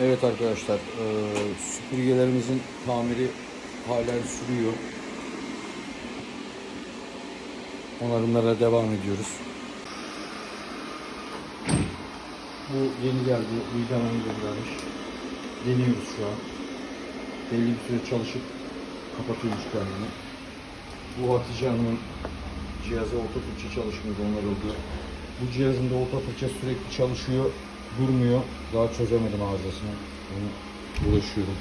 Evet arkadaşlar, e, süpürgelerimizin tamiri halen sürüyor. Onarımlara devam ediyoruz. Bu yeni geldi, vidanın göndermiş. Deniyoruz şu an. Belli bir süre çalışıp kapatıyormuş kendini. Bu Hatice Hanım'ın cihazı orta fırça çalışmıyordu, onarıldı. Bu cihazın da orta fırça sürekli çalışıyor, durmuyor. Daha çözemedim arızasını. Onu uğraşıyorum.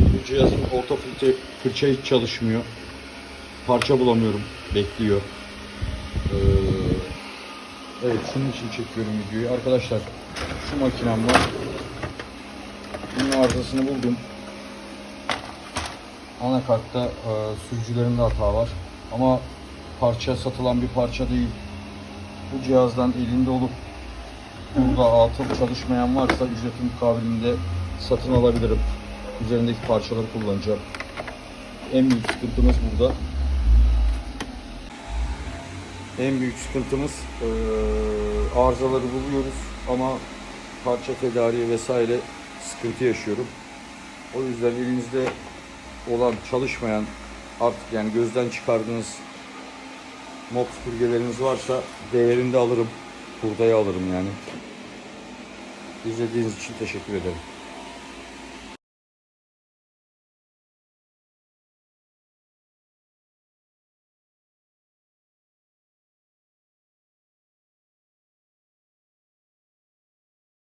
Bu cihazın orta fırça, fırça hiç çalışmıyor. Parça bulamıyorum, bekliyor. Ee, evet, şunun için çekiyorum videoyu. Arkadaşlar, şu makinem var. Bunun arızasını buldum. Anakartta e, sürücülerinde hata var. Ama parça satılan bir parça değil. Bu cihazdan elinde olup burada atıl çalışmayan varsa ücretin mukabilinde satın alabilirim. Üzerindeki parçaları kullanacağım. En büyük sıkıntımız burada. En büyük sıkıntımız eee, arızaları buluyoruz ama parça tedariği vesaire sıkıntı yaşıyorum. O yüzden elinizde olan çalışmayan artık yani gözden çıkardığınız mop süpürgeleriniz varsa değerinde alırım. Hurdaya alırım yani. İzlediğiniz için teşekkür ederim.